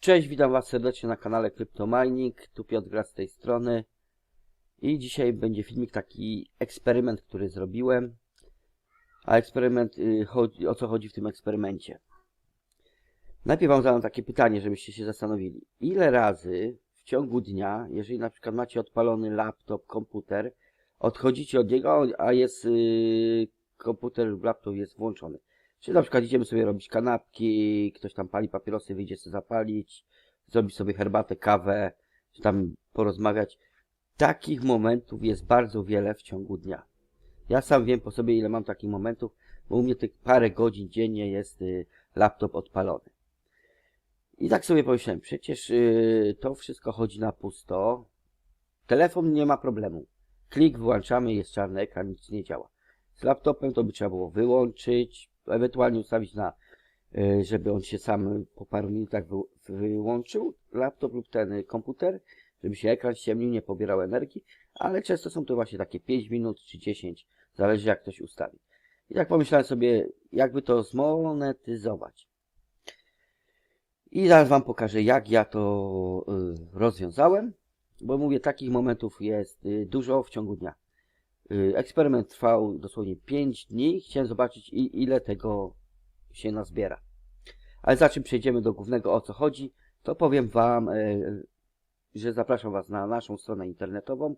Cześć, witam Was serdecznie na kanale Cryptomining. Tu Piotr Gra z tej strony. I dzisiaj będzie filmik taki eksperyment, który zrobiłem. A eksperyment, y, o co chodzi w tym eksperymencie? Najpierw Wam zadam takie pytanie, żebyście się zastanowili. Ile razy w ciągu dnia, jeżeli na przykład macie odpalony laptop, komputer, odchodzicie od niego, a jest y, komputer lub laptop jest włączony. Czy na przykład idziemy sobie robić kanapki, ktoś tam pali papierosy, wyjdzie sobie zapalić, zrobić sobie herbatę, kawę, czy tam porozmawiać. Takich momentów jest bardzo wiele w ciągu dnia. Ja sam wiem po sobie, ile mam takich momentów, bo u mnie tych parę godzin dziennie jest y, laptop odpalony. I tak sobie pomyślałem, przecież y, to wszystko chodzi na pusto. Telefon nie ma problemu. Klik, wyłączamy, jest czarny ekran, nic nie działa. Z laptopem to by trzeba było wyłączyć, ewentualnie ustawić na, y, żeby on się sam po paru minutach wy, wyłączył, laptop lub ten y, komputer, żeby się ekran ściemnił, nie pobierał energii, ale często są to właśnie takie 5 minut czy 10, zależy jak ktoś ustawi. I tak pomyślałem sobie, jakby to zmonetyzować. I zaraz Wam pokażę, jak ja to y, rozwiązałem, bo mówię, takich momentów jest dużo w ciągu dnia. Y, Eksperyment trwał dosłownie 5 dni. Chciałem zobaczyć, ile tego się nazbiera. Ale zanim przejdziemy do głównego, o co chodzi, to powiem Wam, y, że zapraszam Was na naszą stronę internetową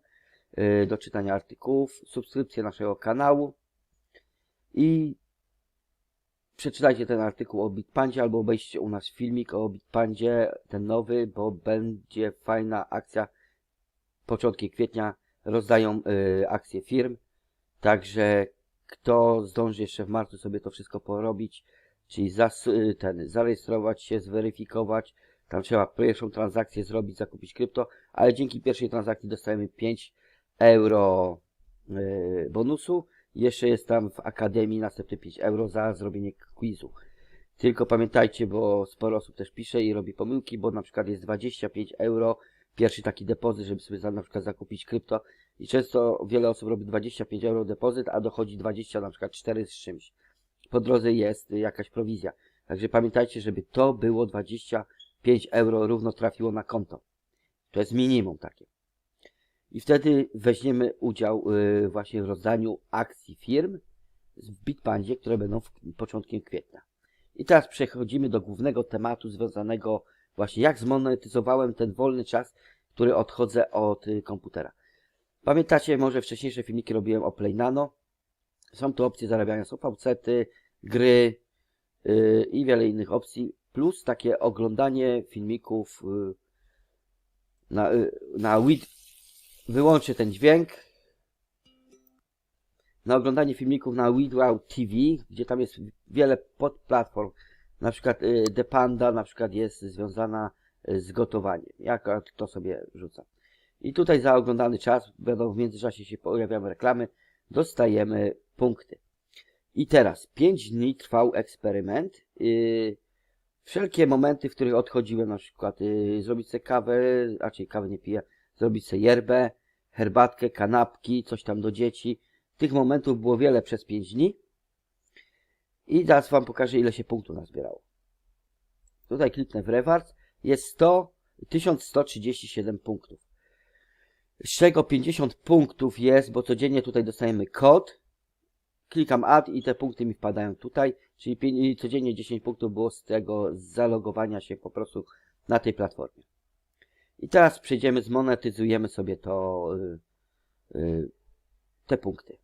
y, do czytania artykułów, subskrypcję naszego kanału i przeczytajcie ten artykuł o Bitpandzie albo obejrzyjcie u nas filmik o Bitpandzie, ten nowy, bo będzie fajna akcja. Początki kwietnia rozdają y, akcje firm, także kto zdąży jeszcze w marcu sobie to wszystko porobić, czyli zas, y, ten, zarejestrować się, zweryfikować, tam trzeba pierwszą transakcję zrobić, zakupić krypto, ale dzięki pierwszej transakcji dostajemy 5 euro y, bonusu. Jeszcze jest tam w Akademii następne 5 euro za zrobienie quizu. Tylko pamiętajcie, bo sporo osób też pisze i robi pomyłki, bo na przykład jest 25 euro pierwszy taki depozyt, żeby sobie na przykład zakupić krypto i często wiele osób robi 25 euro depozyt, a dochodzi 20 na przykład 4 z czymś. Po drodze jest jakaś prowizja. Także pamiętajcie, żeby to było 25 euro równo trafiło na konto. To jest minimum takie. I wtedy weźmiemy udział yy, właśnie w rozdaniu akcji firm w Bitpandzie, które będą początkiem kwietnia. I teraz przechodzimy do głównego tematu związanego właśnie jak zmonetyzowałem ten wolny czas, który odchodzę od y, komputera. Pamiętacie, może wcześniejsze filmiki robiłem o Play Nano. Są tu opcje zarabiania, są faucety, gry yy, i wiele innych opcji. Plus takie oglądanie filmików yy, na, yy, na Wid. Wyłączę ten dźwięk. Na oglądanie filmików na Widwow TV, gdzie tam jest wiele podplatform. Na przykład y, The Panda na przykład jest związana y, z gotowaniem. Jak to sobie rzucam. I tutaj za oglądany czas, będą w międzyczasie się pojawiają reklamy, dostajemy punkty. I teraz 5 dni trwał eksperyment. Yy, wszelkie momenty, w których odchodziłem, na przykład yy, zrobić sobie kawę, raczej kawę nie piję, zrobić sobie yerbę, herbatkę, kanapki, coś tam do dzieci. Tych momentów było wiele przez 5 dni. I zaraz Wam pokażę, ile się punktów nazbierało. Tutaj kliknę w rewards. Jest 100, 1137 punktów. Z czego 50 punktów jest, bo codziennie tutaj dostajemy kod. Klikam add i te punkty mi wpadają tutaj. Czyli codziennie 10 punktów było z tego zalogowania się po prostu na tej platformie. I teraz przejdziemy, zmonetyzujemy sobie to, yy, te punkty.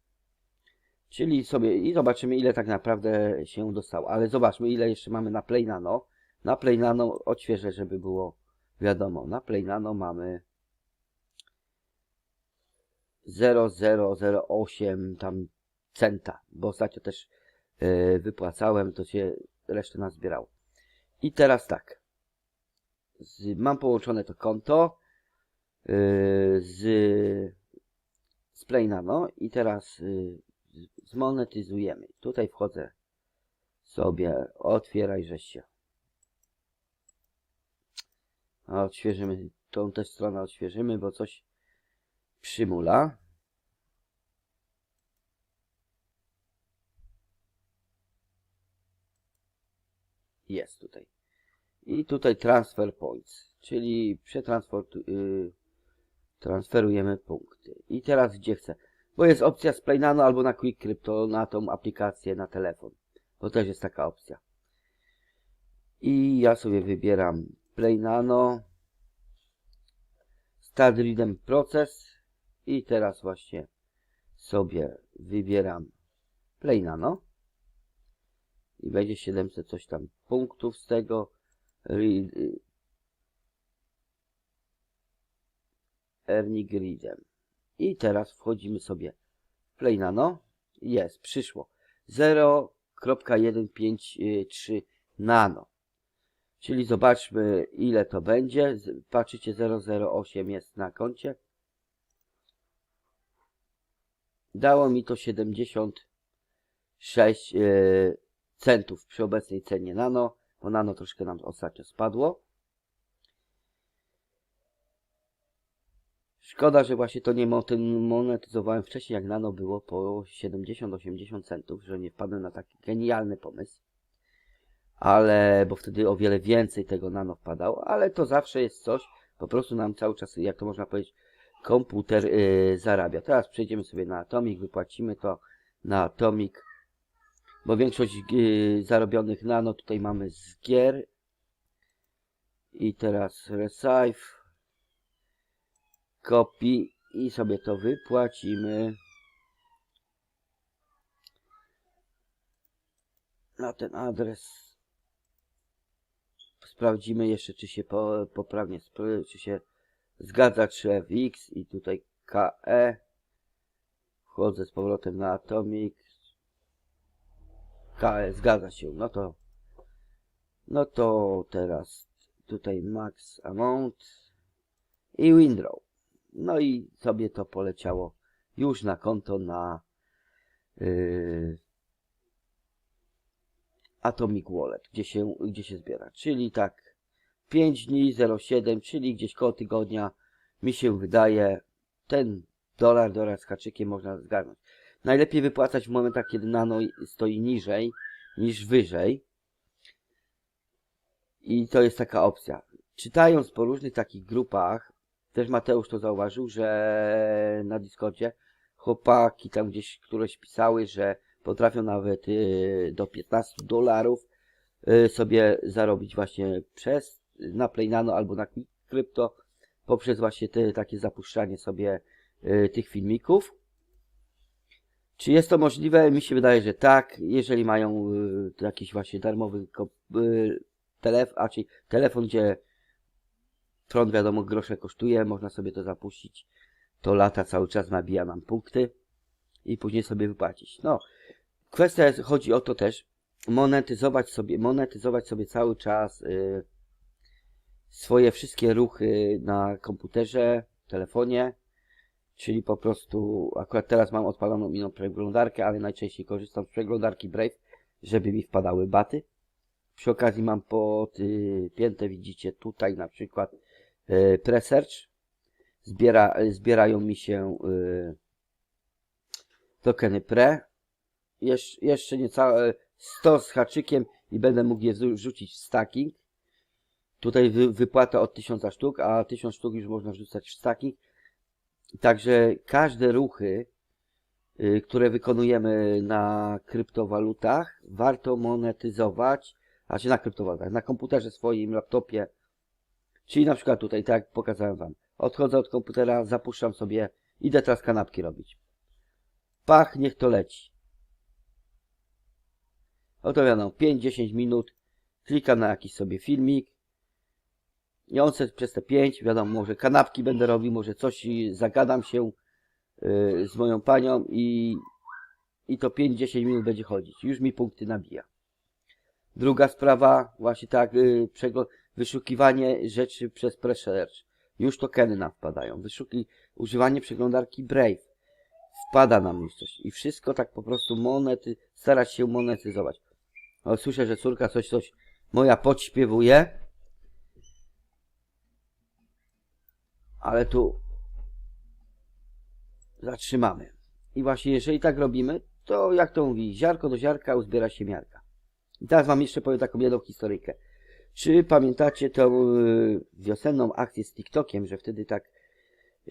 Czyli sobie i zobaczymy ile tak naprawdę się dostało. Ale zobaczmy ile jeszcze mamy na Play Nano. Na Play Nano odświeżę, żeby było wiadomo. Na Play Nano mamy 0,008 tam centa, bo ostatnio też yy, wypłacałem, to się resztę nazbierało. I teraz tak. Z, mam połączone to konto yy, z, z Play Nano i teraz yy, zmonetyzujemy. Tutaj wchodzę sobie, otwieraj się. Odświeżymy, tą też stronę odświeżymy, bo coś przymula. Jest tutaj. I tutaj transfer points, czyli yy, transferujemy punkty. I teraz gdzie chcę? Bo jest opcja z Play Nano albo na Quick Crypto, na tą aplikację na telefon. Bo też jest taka opcja. I ja sobie wybieram Play Nano. Start Readem Proces. I teraz właśnie sobie wybieram Play Nano. I będzie 700 coś tam punktów z tego. Read, Earning Readem. I teraz wchodzimy sobie w Play Nano. Jest, przyszło. 0.153 nano. Czyli zobaczmy ile to będzie. Patrzycie 008 jest na koncie. Dało mi to 76 e, centów przy obecnej cenie nano, bo nano troszkę nam ostatnio spadło. Szkoda, że właśnie to nie mo- monetyzowałem wcześniej, jak nano było po 70-80 centów, że nie wpadłem na taki genialny pomysł. Ale, bo wtedy o wiele więcej tego nano wpadało, ale to zawsze jest coś, po prostu nam cały czas, jak to można powiedzieć, komputer yy, zarabia. Teraz przejdziemy sobie na Atomic, wypłacimy to na Atomic, bo większość yy, zarobionych nano tutaj mamy z gier. I teraz Receive, Copy i sobie to wypłacimy na ten adres. Sprawdzimy jeszcze, czy się po, poprawnie, czy się zgadza, czy FX i tutaj KE. Wchodzę z powrotem na Atomic. KE, zgadza się, no to no to teraz tutaj max amount i windrow. No i sobie to poleciało już na konto na yy, Atomic Wallet, gdzie się, gdzie się zbiera. Czyli tak 5 dni 0,7, czyli gdzieś koło tygodnia mi się wydaje ten dolar, dolar z haczykiem można zgarnąć. Najlepiej wypłacać w momentach, kiedy nano stoi niżej niż wyżej. I to jest taka opcja. Czytając po różnych takich grupach, też Mateusz to zauważył, że na Discordzie chłopaki tam gdzieś któreś pisały, że potrafią nawet y, do 15 dolarów y, sobie zarobić właśnie przez na Play Nano albo na Crypto poprzez właśnie te takie zapuszczanie sobie y, tych filmików. Czy jest to możliwe? Mi się wydaje, że tak. Jeżeli mają y, jakiś właśnie darmowy y, telefon, a czyli telefon, gdzie prąd wiadomo grosze kosztuje, można sobie to zapuścić. To lata cały czas nabija nam punkty i później sobie wypłacić. No, kwestia jest, chodzi o to też, monetyzować sobie, monetyzować sobie cały czas y, swoje wszystkie ruchy na komputerze, telefonie, czyli po prostu, akurat teraz mam odpaloną inną przeglądarkę, ale najczęściej korzystam z przeglądarki Brave, żeby mi wpadały baty. Przy okazji mam podpięte, widzicie tutaj na przykład y, Presearch. Zbiera, zbierają mi się y, tokeny pre. Jesz, jeszcze niecałe 100 z haczykiem i będę mógł je wrzu- wrzucić w stacking. Tutaj wy, wypłata od 1000 sztuk, a 1000 sztuk już można wrzucać w stacking. Także każde ruchy, y, które wykonujemy na kryptowalutach, warto monetyzować, znaczy na kryptowalutach, na komputerze swoim, laptopie, czyli na przykład tutaj, tak jak pokazałem wam, odchodzę od komputera, zapuszczam sobie, idę teraz kanapki robić. Pach, niech to leci. Oto wiadomo, 5-10 minut, klikam na jakiś sobie filmik, i on se przez te 5, wiadomo, może kanapki będę robił, może coś i zagadam się y, z moją panią i, i to 5-10 minut będzie chodzić. Już mi punkty nabija. Druga sprawa, właśnie tak, y, przegl- wyszukiwanie rzeczy przez Presearch. Już tokeny nam wpadają. Wyszuki, używanie przeglądarki Brave. Wpada nam już coś. I wszystko tak po prostu monety, starać się monetyzować. O, słyszę, że córka coś, coś moja podśpiewuje. Ale tu zatrzymamy. I właśnie jeżeli tak robimy, to jak to mówi, ziarko do ziarka uzbiera się miarka. I teraz wam jeszcze powiem taką jedną historyjkę. Czy pamiętacie tą y, wiosenną akcję z TikTokiem, że wtedy tak,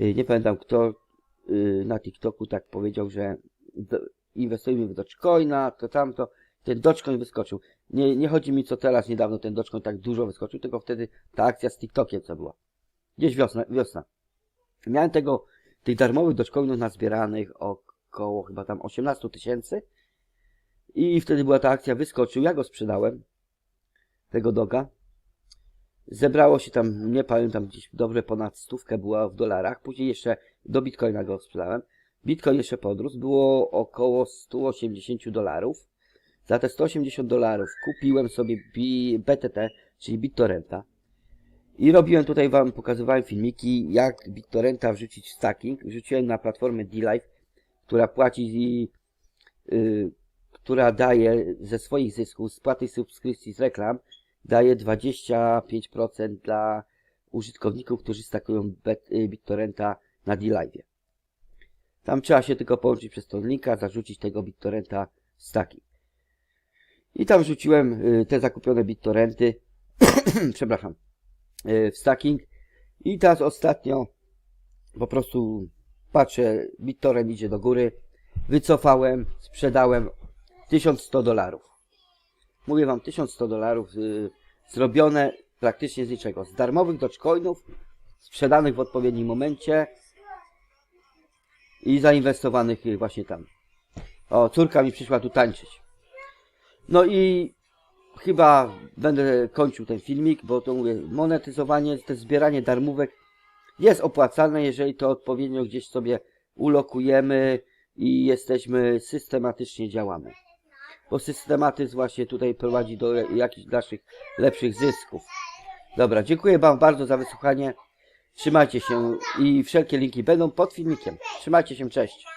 y, nie pamiętam kto y, na TikToku tak powiedział, że inwestujmy w Dogecoina, to tamto, ten Dogecoin wyskoczył. Nie, nie chodzi mi co teraz, niedawno ten Dogecoin tak dużo wyskoczył, tylko wtedy ta akcja z TikTokiem co była. Gdzieś wiosna, wiosna. Miałem tego, tych darmowych Dogecoinów nazbieranych około chyba tam 18 tysięcy i wtedy była ta akcja, wyskoczył, ja go sprzedałem, tego doga. Zebrało się tam, nie pamiętam, gdzieś dobrze ponad stówkę była w dolarach. Później jeszcze do bitcoina go sprzedałem. Bitcoin jeszcze podrósł, było około 180 dolarów. Za te 180 dolarów kupiłem sobie bi- BTT, czyli BitTorrenta. I robiłem tutaj wam, pokazywałem filmiki, jak BitTorrenta wrzucić stacking. Wrzuciłem na platformę D-Live, która płaci, yy, która daje ze swoich zysków, z płaty subskrypcji z reklam, daje 25% dla użytkowników, którzy stakują bet- y, BitTorrenta na D-Live. Tam trzeba się tylko połączyć przez tą linka, zarzucić tego BitTorrenta stacking. I tam wrzuciłem y, te zakupione BitTorrenty, przepraszam, w stacking. I teraz ostatnio po prostu patrzę, BitTorrent idzie do góry, wycofałem, sprzedałem 1100 dolarów. Mówię wam, 1100 dolarów y, zrobione praktycznie z niczego. Z darmowych dogecoinów, sprzedanych w odpowiednim momencie i zainwestowanych właśnie tam. O, córka mi przyszła tu tańczyć. No i chyba będę kończył ten filmik, bo to mówię, monetyzowanie, to zbieranie darmówek jest opłacalne, jeżeli to odpowiednio gdzieś sobie ulokujemy i jesteśmy, systematycznie działamy bo systematyzm właśnie tutaj prowadzi do jakichś naszych lepszych zysków. Dobra, dziękuję Wam bardzo za wysłuchanie. Trzymajcie się i wszelkie linki będą pod filmikiem. Trzymajcie się, cześć.